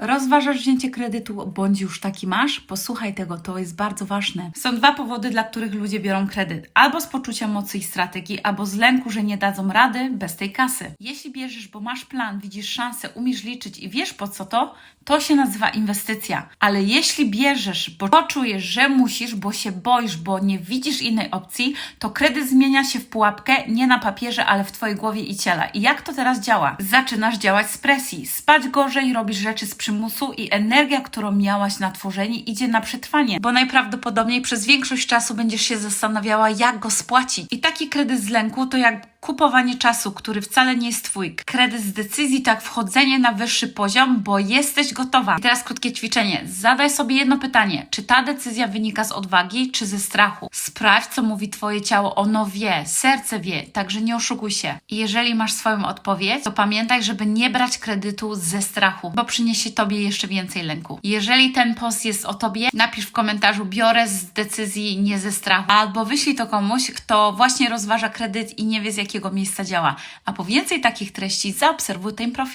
Rozważasz wzięcie kredytu, bądź już taki masz? Posłuchaj tego, to jest bardzo ważne. Są dwa powody, dla których ludzie biorą kredyt. Albo z poczucia mocy i strategii, albo z lęku, że nie dadzą rady bez tej kasy. Jeśli bierzesz, bo masz plan, widzisz szansę, umiesz liczyć i wiesz po co to, to się nazywa inwestycja. Ale jeśli bierzesz, bo poczujesz, że musisz, bo się boisz, bo nie widzisz innej opcji, to kredyt zmienia się w pułapkę nie na papierze, ale w Twojej głowie i ciele. I jak to teraz działa? Zaczynasz działać z presji, spać gorzej, robisz rzeczy z przymusu i energia, którą miałaś na tworzenie, idzie na przetrwanie, bo najprawdopodobniej przez większość czasu będziesz się zastanawiała, jak go spłacić. I taki kredyt z lęku to jak kupowanie czasu, który wcale nie jest twój. Kredyt z decyzji to jak wchodzenie na wyższy poziom, bo jesteś gotowa. I teraz krótkie ćwiczenie. Zadaj sobie jedno pytanie. Czy ta decyzja wynika z odwagi, czy ze strachu? Sprawdź, co mówi twoje ciało. Ono wie, serce wie, także nie oszukuj się. I jeżeli masz swoją odpowiedź, to pamiętaj, żeby nie brać kredytu ze strachu, bo przyniesie tobie jeszcze więcej lęku. Jeżeli ten post jest o tobie, napisz w komentarzu biorę z decyzji, nie ze strachu. Albo wyślij to komuś, kto właśnie rozważa kredyt i nie wie z jakiego miejsca działa. A po więcej takich treści zaobserwuj ten profil.